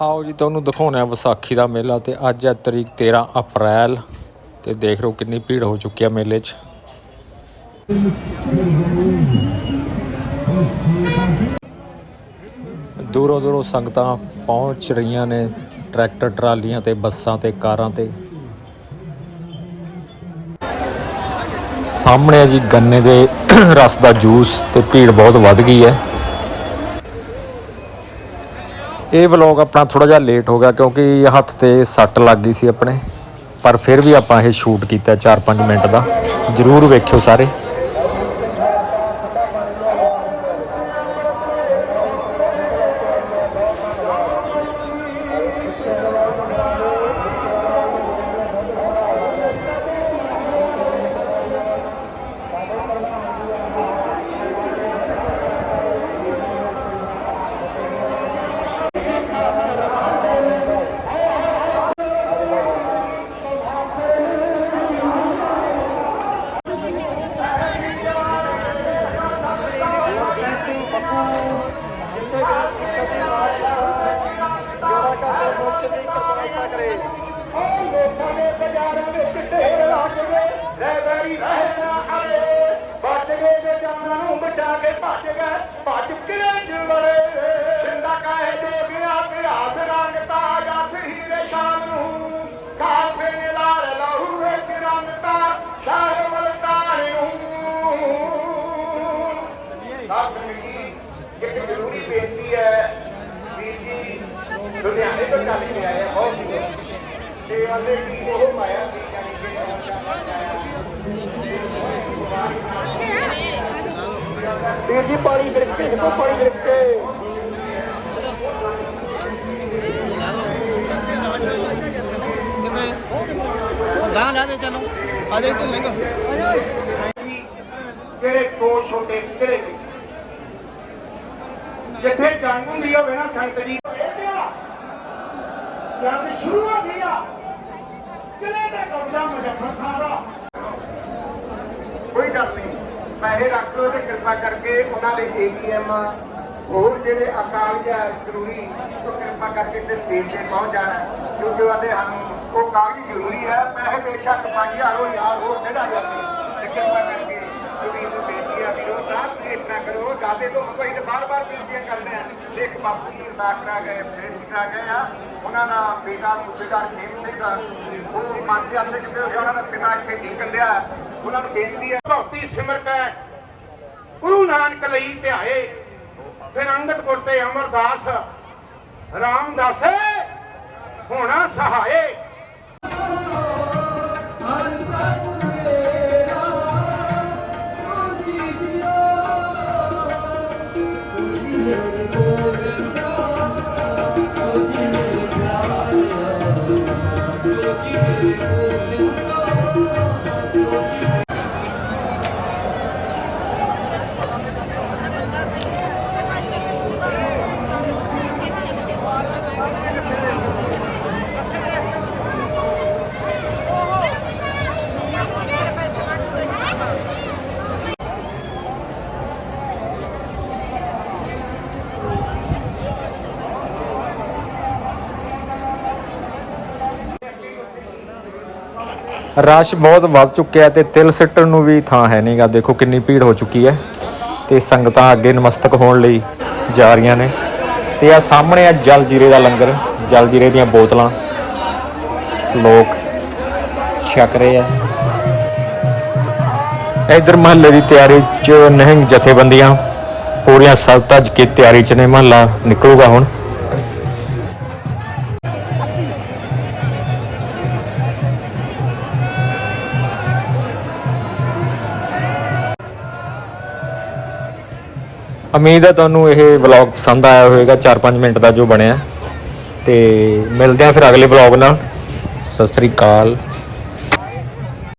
ਆਓ ਜੀ, ਤੁਹਾਨੂੰ ਦਿਖਾਉਣਾ ਵਿਸਾਖੀ ਦਾ ਮੇਲਾ ਤੇ ਅੱਜ ਹੈ ਤਰੀਕ 13 ਅਪ੍ਰੈਲ ਤੇ ਦੇਖ ਲਓ ਕਿੰਨੀ ਭੀੜ ਹੋ ਚੁੱਕੀ ਹੈ ਮੇਲੇ 'ਚ। ਦੂਰੋਂ ਦੂਰੋਂ ਸੰਗਤਾਂ ਪਹੁੰਚ ਰਹੀਆਂ ਨੇ, ਟਰੈਕਟਰ, ਟਰਾਲੀਆਂ ਤੇ, ਬੱਸਾਂ ਤੇ, ਕਾਰਾਂ ਤੇ। ਸਾਹਮਣੇ ਹੈ ਜੀ, ਗੰਨੇ ਦੇ ਰਸ ਦਾ ਜੂਸ ਤੇ ਭੀੜ ਬਹੁਤ ਵੱਧ ਗਈ ਹੈ। ਇਹ ਵਲੌਗ ਆਪਣਾ ਥੋੜਾ ਜਿਹਾ ਲੇਟ ਹੋ ਗਿਆ ਕਿਉਂਕਿ ਹੱਥ ਤੇ ਸੱਟ ਲੱਗ ਗਈ ਸੀ ਆਪਣੇ। ਪਰ ਫਿਰ ਵੀ ਆਪਾਂ ਇਹ ਸ਼ੂਟ ਕੀਤਾ 4-5 ਮਿੰਟ ਦਾ। ਜਰੂਰ ਵੇਖਿਓ ਸਾਰੇ। ਸਕ ਲੋਕਾਂ ਦੇ ਬਚਾਰਾਂ ਨੂੰ ਬਚ ਗਏ ਬੇਚਾਰਾਂ ਨੂੰ ਬਚਾ ਕੇ ਭੱਜ ਗਿਆ ਭੱਜ ਇੱਕ ਉਹਦੇ ਕੀ ਉਹ ਮਾਇਆ ਸੀ ਜਾਨੀ ਕਿ ਵੀਰ ਜੀ ਪਾਣੀ ਗਿਰ ਕੇ ਇੱਕੋ ਪਾਣੀ ਗਿਰ ਕੇ। ਗਾਂ ਲਾ ਦੇ ਚਲੋ। ਆ ਜਾ ਤੂੰ ਲੰਘ। ਜਿਹੜੇ ਦੋ ਛੋਟੇ ਕਿਲੇ ਨੇ ਜਿੱਥੇ ਜੰਗ ਹੁੰਦੀ ਹੋਵੇ ਨਾ ਸੰਤ ਜੀ। ਜੰਗ ਸ਼ੁਰੂ ਹੋ ਗਈ ਆ ਕਿਲੇ ਦਾ ਕਬਜ਼ਾ ਦਾ ਕੋਈ ਗੱਲ ਨਹੀਂ। ਪੈਸੇ ਰੱਖ ਲਓ ਤੇ ਕਿਰਪਾ ਕਰਕੇ ਉਹਨਾਂ ਦੇ ਏਟੀਐਮ ਹੋਰ ਜਿਹੜੇ ਅਕਾਲ ਜਾਂ ਜ਼ਰੂਰੀ, ਉਹ ਕਿਰਪਾ ਕਰਕੇ ਤੇ ਸਟੇਜ ਤੇ ਪਹੁੰਚ ਜਾਣਾ। ਕਿਉਂਕਿ ਉਹਦੇ ਸਾਨੂੰ ਉਹ ਕਾਗਜ਼ ਜ਼ਰੂਰੀ ਹੈ। ਪੈਸੇ ਬੇਸ਼ੱਕ 5000 ਹੋ ਯਾਰ ਹੋਰ ਕਿਹੜਾ ਜਾਂਦੇ ਤੇ ਕਿਰਪਾ ਕਰਕੇ ਤੁਸੀਂ ਵੀਰੋ ਸਾਹਿਬ ਇਸ ਨਾ ਕਰੋ, ਗਾਦੇ ਤੋਂ ਕੋਈ ਤੇ ਬਾਰ-ਬਾਰ ਬੇਨਤੀਆਂ ਕਰਦੇ ਆ ਇੱਕ ਬਾਪੂ ਜੀ ਅਰਦਾਸ ਕਰਾ ਗਏ, ਫਿਰ ਕਰਾ ਗਏ ਆ। ਉਹਨਾਂ ਦਾ ਬੇਟਾ ਸੂਬੇਦਾਰ ਖੇਮ ਦਾ ਪਿਤਾ ਇੱਥੇ ਨਹੀਂ ਉਹਨਾਂ ਨੂੰ ਬੇਨਤੀ ਹੈ, ਭਗਤੀ ਸਿਮਰਤ ਹੈ। ਗੁਰੂ ਨਾਨਕ ਲਈ ਧਿਆਏ। ਫਿਰ ਅੰਗਦ ਤੇ ਅਮਰਦਾਸ, ਰਾਮਦਾਸ ਹੋਣਾ ਸਹਾਏ। que ਰਸ਼ ਬਹੁਤ ਵੱਧ ਚੁੱਕਿਆ ਤੇ ਤਿਲ ਸਿੱਟਣ ਨੂੰ ਵੀ ਥਾਂ ਹੈ ਨਹੀਂਗਾ ਦੇਖੋ ਕਿੰਨੀ ਭੀੜ ਹੋ ਚੁੱਕੀ ਹੈ ਤੇ ਸੰਗਤਾਂ ਅੱਗੇ ਨਮਸਤਕ ਹੋਣ ਲਈ ਜਾ ਰਹੀਆਂ ਨੇ। ਤੇ ਆ ਸਾਹਮਣੇ ਆ ਜਲ ਜੀਰੇ ਦਾ ਲੰਗਰ, ਜਲ ਜੀਰੇ ਦੀਆਂ ਬੋਤਲਾਂ। ਲੋਕ ਛਕ ਰਹੇ ਆ। ਇਧਰ ਮਹੱਲੇ ਦੀ ਤਿਆਰੀ 'ਚ ਨਹਿੰਗ ਜਥੇਬੰਦੀਆਂ, ਪੂਰੀਆਂ ਸਜ ਕੇ ਤਿਆਰੀ 'ਚ ਨੇ। ਮਹੱਲਾ ਨਿਕਲੂਗਾ ਹੁਣ। ਉਮੀਦ ਹੈ ਤੁਹਾਨੂੰ ਇਹ ਵਲੌਗ ਪਸੰਦ ਆਇਆ ਹੋਵੇਗਾ 4-5 ਮਿੰਟ ਦਾ ਜੋ ਬਣਿਆ। ਤੇ ਮਿਲਦੇ ਹਾਂ ਫਿਰ ਅਗਲੇ ਵਲੌਗ ਨਾਲ। ਸਤਿ ਸ੍ਰੀ ਅਕਾਲ।